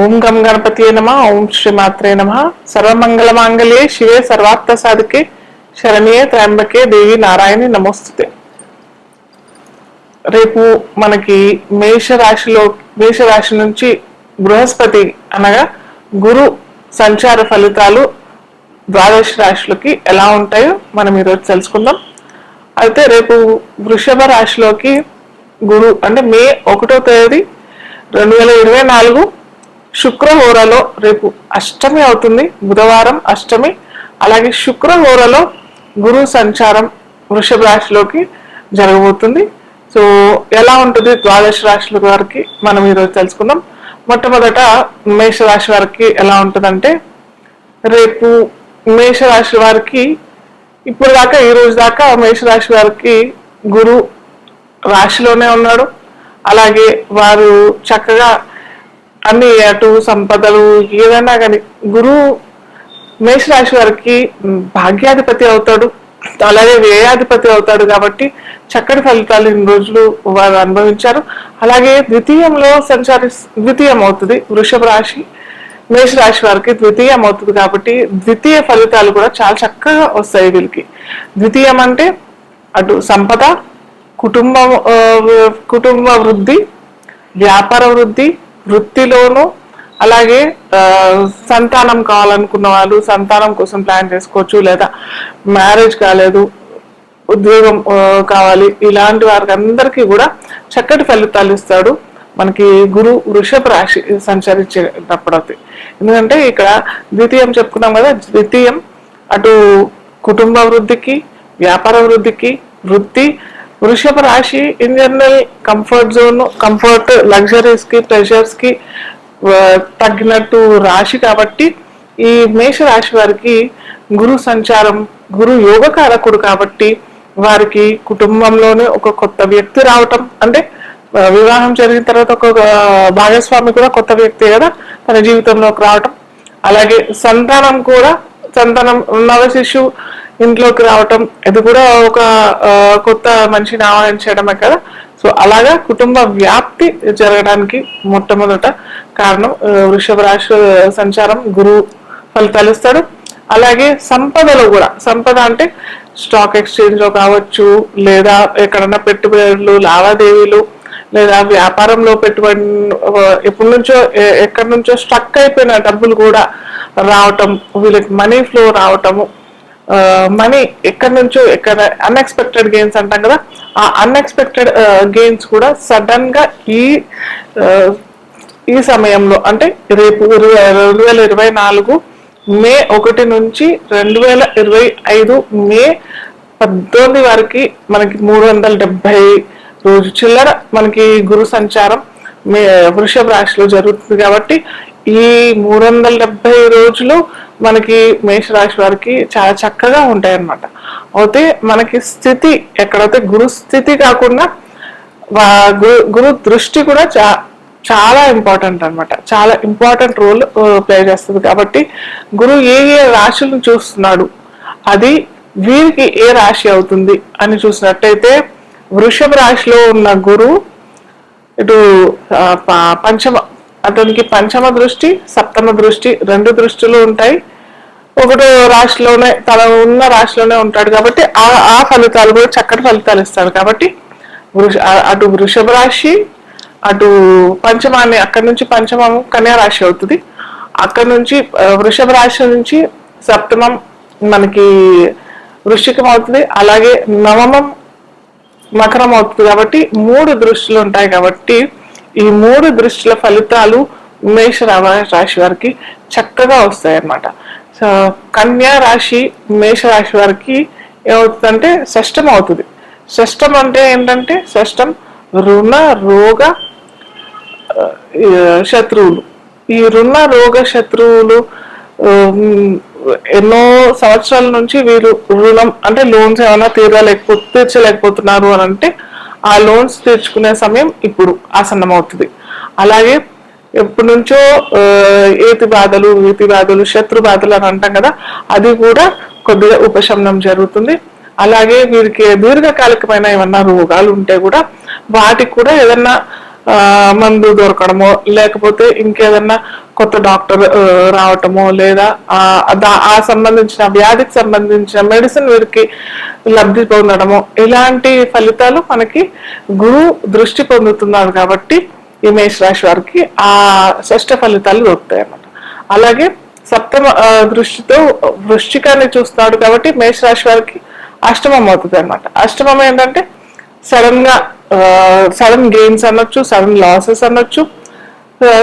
ఓం గం గణపతి నమ ఓం శ్రీ మాత్రే నమ. సర్వమంగళ మాంగళ్యే శివే సర్వార్థ సాధికే శరణ్యే త్రయంబకే దేవి నారాయణి నమోస్తుతే. రేపు మనకి మేష రాశిలో మేష రాశి నుంచి బృహస్పతి అనగా గురు సంచార ఫలితాలు ద్వాదశ రాశులకి ఎలా ఉంటాయో మనం ఈరోజు తెలుసుకుందాం. అయితే రేపు వృషభ రాశిలోకి గురు అంటే మే ఒకటో తేదీ రెండు వేల ఇరవై నాలుగు శుక్రహోరలో రేపు అష్టమి అవుతుంది బుధవారం అష్టమి. అలాగే శుక్రహోరలో గురు సంచారం వృషభ రాశిలోకి జరగబోతుంది. సో ఎలా ఉంటుంది ద్వాదశ రాశుల వారికి మనం ఈరోజు తెలుసుకుందాం. మొట్టమొదట మేషరాశి వారికి ఎలా ఉంటుందంటే రేపు మేషరాశి వారికి ఇప్పుడు దాకా ఈ రోజు దాకా మేషరాశి వారికి గురు రాశిలోనే ఉన్నాడు. అలాగే వారు చక్కగా అన్ని అటు సంపదలు ఏదైనా కానీ గురువు మేషరాశి వారికి భాగ్యాధిపతి అవుతాడు. అలాగే వ్యయాధిపతి అవుతాడు కాబట్టి చక్కటి ఫలితాలు ఇన్ని రోజులు వారు అనుభవించారు. అలాగే ద్వితీయంలో సంచారి ద్వితీయం అవుతుంది వృషభ రాశి. మేషరాశి వారికి ద్వితీయం అవుతుంది కాబట్టి ద్వితీయ ఫలితాలు కూడా చాలా చక్కగా వస్తాయి వీళ్ళకి. ద్వితీయం అంటే అటు సంపద కుటుంబ కుటుంబ వృద్ధి వ్యాపార వృద్ధి వృత్తిలోనూ అలాగే సంతానం కావాలనుకున్న వాళ్ళు సంతానం కోసం ప్లాన్ చేసుకోవచ్చు లేదా మ్యారేజ్ కాలేదు ఉద్యోగం కావాలి ఇలాంటి వారికి అందరికీ కూడా చక్కటి ఫలితాలు ఇస్తాడు. మనకి గురు వృషభ రాశి సంచరించేటప్పుడు ఎందుకంటే ఇక్కడ ద్వితీయం చెప్పుకున్నాం కదా ద్వితీయం అటు కుటుంబ వృద్ధికి వ్యాపార వృద్ధికి వృత్తి వృషభ రాశి in general comfort zone comfort లగ్జరీస్కి ప్రెషర్స్కి తగ్గినట్టు రాశి కాబట్టి ఈ మేష రాశి వారికి గురు సంచారం గురు యోగకారకుడు కాబట్టి వారికి కుటుంబంలోనే ఒక కొత్త వ్యక్తి రావటం అంటే వివాహం జరిగిన తర్వాత ఒక భాగస్వామి కూడా కొత్త వ్యక్తి కదా తన జీవితంలోకి రావటం. అలాగే సంతానం కూడా సంతానం నవ శిశువు ఇంట్లోకి రావటం ఇది కూడా ఒక కొత్త మనిషిని చేయడమే కదా. సో అలాగా కుటుంబ వ్యాప్తి జరగడానికి మొట్టమొదట కారణం వృషభ రాశి సంచారం గురువు ఫలితాలు ఇస్తాడు. అలాగే సంపదలో కూడా సంపద అంటే స్టాక్ ఎక్స్చేంజ్లో కావచ్చు లేదా ఎక్కడన్నా పెట్టుబడులు లావాదేవీలు లేదా వ్యాపారంలో పెట్టుబడి ఎప్పటి నుంచో ఎక్కడి నుంచో స్ట్రక్ అయిపోయిన డబ్బులు కూడా రావటం వీళ్ళకి మనీ ఫ్లో రావటము మనీ ఎక్కడి నుంచో ఎక్కడ అన్ఎక్స్పెక్టెడ్ గెయిన్స్ అంటాం కదా ఆ అన్ఎక్స్పెక్టెడ్ గెయిన్స్ కూడా సడన్గా ఈ ఈ సమయంలో అంటే రేపు రెండు వేల ఇరవై నాలుగు మే ఒకటి నుంచి రెండు వేల ఇరవై ఐదు మే పద్దెనిమిది వరకు మనకి మూడు వందల డెబ్బై రోజు చిల్లర మనకి గురు సంచారం మే వృషభ రాశిలో జరుగుతుంది కాబట్టి ఈ మూడు వందల డెబ్బై రోజులు మనకి మేషరాశి వారికి చాలా చక్కగా ఉంటాయి అన్నమాట అయితే మనకి స్థితి ఎక్కడైతే గురు స్థితి కాకుండా గురు గురు దృష్టి కూడా చా చాలా ఇంపార్టెంట్ అన్నమాట. చాలా ఇంపార్టెంట్ రోల్ ప్లే చేస్తుంది కాబట్టి గురువు ఏ ఏ రాశులను చూస్తున్నాడు అది వీరికి ఏ రాశి అవుతుంది అని చూసినట్టయితే వృషభ రాశిలో ఉన్న గురు ఇటు పంచమ అతనికి పంచమ దృష్టి సప్తమ దృష్టి రెండు దృష్టిలు ఉంటాయి. ఒకటో రాశిలోనే తన ఉన్న రాశిలోనే ఉంటాడు కాబట్టి ఆ ఆ ఫలితాలు కూడా చక్కటి ఫలితాలు ఇస్తాడు కాబట్టి వృష అటు వృషభ రాశి అటు పంచమాన్ని అక్కడి నుంచి పంచమం కన్యా రాశి అవుతుంది. అక్కడి నుంచి వృషభ రాశి నుంచి సప్తమం మనకి వృశ్చికం అవుతుంది. అలాగే నవమం మకరం అవుతుంది కాబట్టి మూడు దృష్టిలు ఉంటాయి కాబట్టి ఈ మూడు దృష్టిల ఫలితాలు మేష రాశి వారికి చక్కగా వస్తాయి అన్నమాట కన్యా రాశి మేష రాశి వారికి ఏమవుతుందంటే షష్టం అవుతుంది. షష్టం అంటే ఏంటంటే షష్టం రుణ రోగ శత్రువులు. ఈ రుణ రోగ శత్రువులు ఎన్నో సంవత్సరాల నుంచి వీరు రుణం అంటే లోన్స్ ఏమైనా తీరలేకపో తీర్చలేకపోతున్నారు అని అంటే ఆ లోన్స్ తీర్చుకునే సమయం ఇప్పుడు ఆసన్నమవుతుంది. అలాగే ఎప్పటి నుంచో ఏతి బాధలు వీతి బాధలు శత్రు బాధలు అని అంటాం కదా అది కూడా కొద్దిగా ఉపశమనం జరుగుతుంది. అలాగే వీరికి దీర్ఘకాలికమైన ఏమన్నా రోగాలు ఉంటే కూడా వాటికి కూడా ఏదన్నా మందు దొరకడమో లేకపోతే ఇంకేదన్నా కొత్త డాక్టర్ రావటమో లేదా ఆ దా- ఆ సంబంధించిన వ్యాధికి సంబంధించిన మెడిసిన్ వీరికి లబ్ధి పొందడమో ఇలాంటి ఫలితాలు మనకి గురువు దృష్టి పొందుతున్నాడు కాబట్టి ఈ మేష రాశి వారికి ఆ షష్ట ఫలితాలు దొరుకుతాయి అన్నమాట. అలాగే సప్తమ దృష్టితో వృశ్చికాన్ని చూస్తున్నాడు కాబట్టి మేష రాశి వారికి అష్టమం అవుతుంది అనమాట అష్టమం ఏంటంటే సడన్గా సడన్ గెయిన్స్ అనొచ్చు సడన్ లాసెస్ అనొచ్చు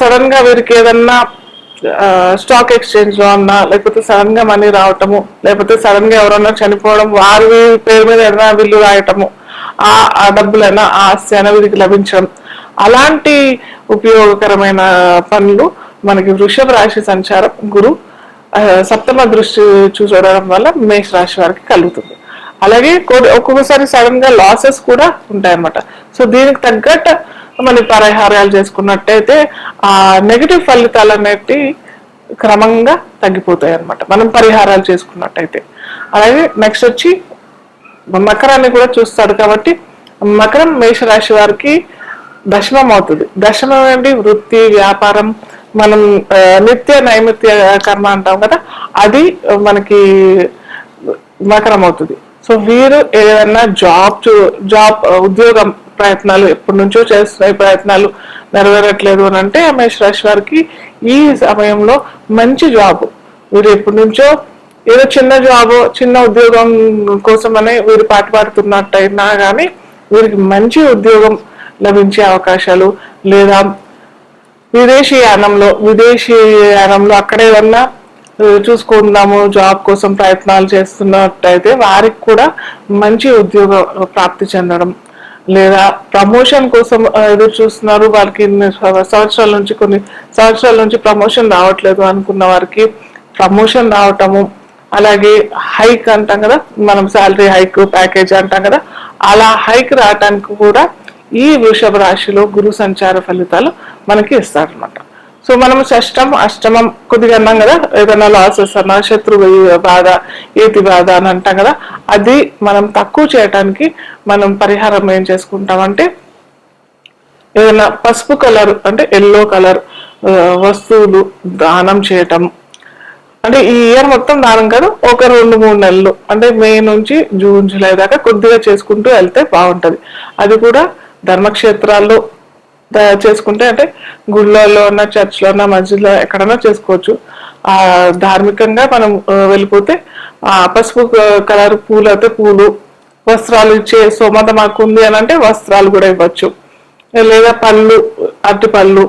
సడన్గా వీరికి ఏదన్నా స్టాక్ ఎక్స్చేంజ్లో అన్నా లేకపోతే సడన్గా మనీ రావటము లేకపోతే సడన్గా ఎవరన్నా చనిపోవడం వారి పేరు మీద ఏదైనా బిల్లు రాయటము ఆ ఆ డబ్బులైనా ఆ ఆస్తి అయినా వీరికి లభించడం అలాంటి ఉపయోగకరమైన పనులు మనకి వృషభ రాశి సంచారం గురు సప్తమ దృష్టి చూడడం వల్ల మేష రాశి వారికి కలుగుతుంది. అలాగే ఒక్కొక్కసారి సడన్గా లాసెస్ కూడా ఉంటాయన్నమాట. సో దీనికి తగ్గట్టు మనం పరిహారాలు చేసుకున్నట్టయితే ఆ నెగిటివ్ ఫలితాలు అనేటి క్రమంగా తగ్గిపోతాయి అన్నమాట మనం పరిహారాలు చేసుకున్నట్టయితే. అలాగే నెక్స్ట్ వచ్చి మకరాన్ని కూడా చూస్తాడు కాబట్టి మకరం మేషరాశి వారికి దశమం అవుతుంది దశమం ఏంటి వృత్తి వ్యాపారం మనం నిత్య నైమిత్య కర్మ అంటాం కదా అది మనకి మకరం అవుతుంది సో వీరు ఏదైనా జాబ్ చూ- జాబ్ ఉద్యోగం ప్రయత్నాలు ఎప్పటి నుంచో చేస్తున్న ప్రయత్నాలు నెరవేరట్లేదు అని అంటే రమేష్ రాశి వారికి ఈ సమయంలో మంచి జాబ్. వీరు ఎప్పటి నుంచో ఏదో చిన్న జాబ్ చిన్న ఉద్యోగం కోసమనే వీరు పాటు పాడుతున్నట్టయినా కానీ వీరికి మంచి ఉద్యోగం లభించే అవకాశాలు లేదా విదేశీ యానంలో విదేశీ యానంలో అక్కడ ఏదన్నా చూసుకుందాము జాబ్ కోసం ప్రయత్నాలు చేస్తున్నట్టయితే వారికి కూడా మంచి ఉద్యోగ ప్రాప్తి చెందడం లేదా ప్రమోషన్ కోసం ఎదురు చూస్తున్నారు. వాళ్ళకి సంవత్సరాల నుంచి కొన్ని సంవత్సరాల నుంచి ప్రమోషన్ రావట్లేదు అనుకున్న వారికి ప్రమోషన్ రావటము అలాగే హైక్ అంటాం కదా మనం శాలరీ హైక్ ప్యాకేజ్ అంటాం కదా అలా హైక్ రావటానికి కూడా ఈ వృషభ రాశిలో గురు సంచార ఫలితాలు మనకి ఇస్తారనమాట సో మనం షష్టం అష్టమం కొద్దిగా అన్నాం కదా ఏదైనా లాసెస్ అన్నా శత్రు బాధ ఏతి బాధ అని అంటాం కదా అది మనం తక్కువ చేయటానికి మనం పరిహారం ఏం చేసుకుంటామంటే ఏదైనా పసుపు కలర్ అంటే ఎల్లో కలర్ వస్తువులు దానం చేయటం. అంటే ఈ ఇయర్ మొత్తం దానం కాదు ఒక రెండు మూడు నెలలు అంటే మే నుంచి జూన్ జూలై దాకా కొద్దిగా చేసుకుంటూ వెళ్తే బాగుంటుంది. అది కూడా ధర్మక్షేత్రాల్లో చేసుకుంటే అంటే గుళ్ళలో ఉన్న చర్చ్లో ఉన్న మధ్యలో ఎక్కడైనా చేసుకోవచ్చు. ఆ ధార్మికంగా మనం వెళ్ళిపోతే ఆ పసుపు కలర్ పూలు అయితే పూలు వస్త్రాలు ఇచ్చే సోమత మాకు ఉంది అని అంటే వస్త్రాలు కూడా ఇవ్వచ్చు. లేదా పళ్ళు అరటి పళ్ళు.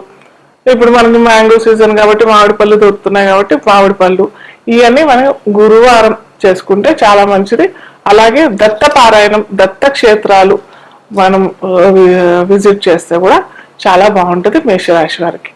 ఇప్పుడు మనకి మ్యాంగో సీజన్ కాబట్టి మామిడి పళ్ళు దొరుకుతున్నాయి కాబట్టి మామిడి పళ్ళు. ఇవన్నీ మనం గురువారం చేసుకుంటే చాలా మంచిది. అలాగే దత్త పారాయణం దత్త క్షేత్రాలు మనం విజిట్ చేస్తే కూడా చాలా బాగుంటుంది మేషరాశి వారికి.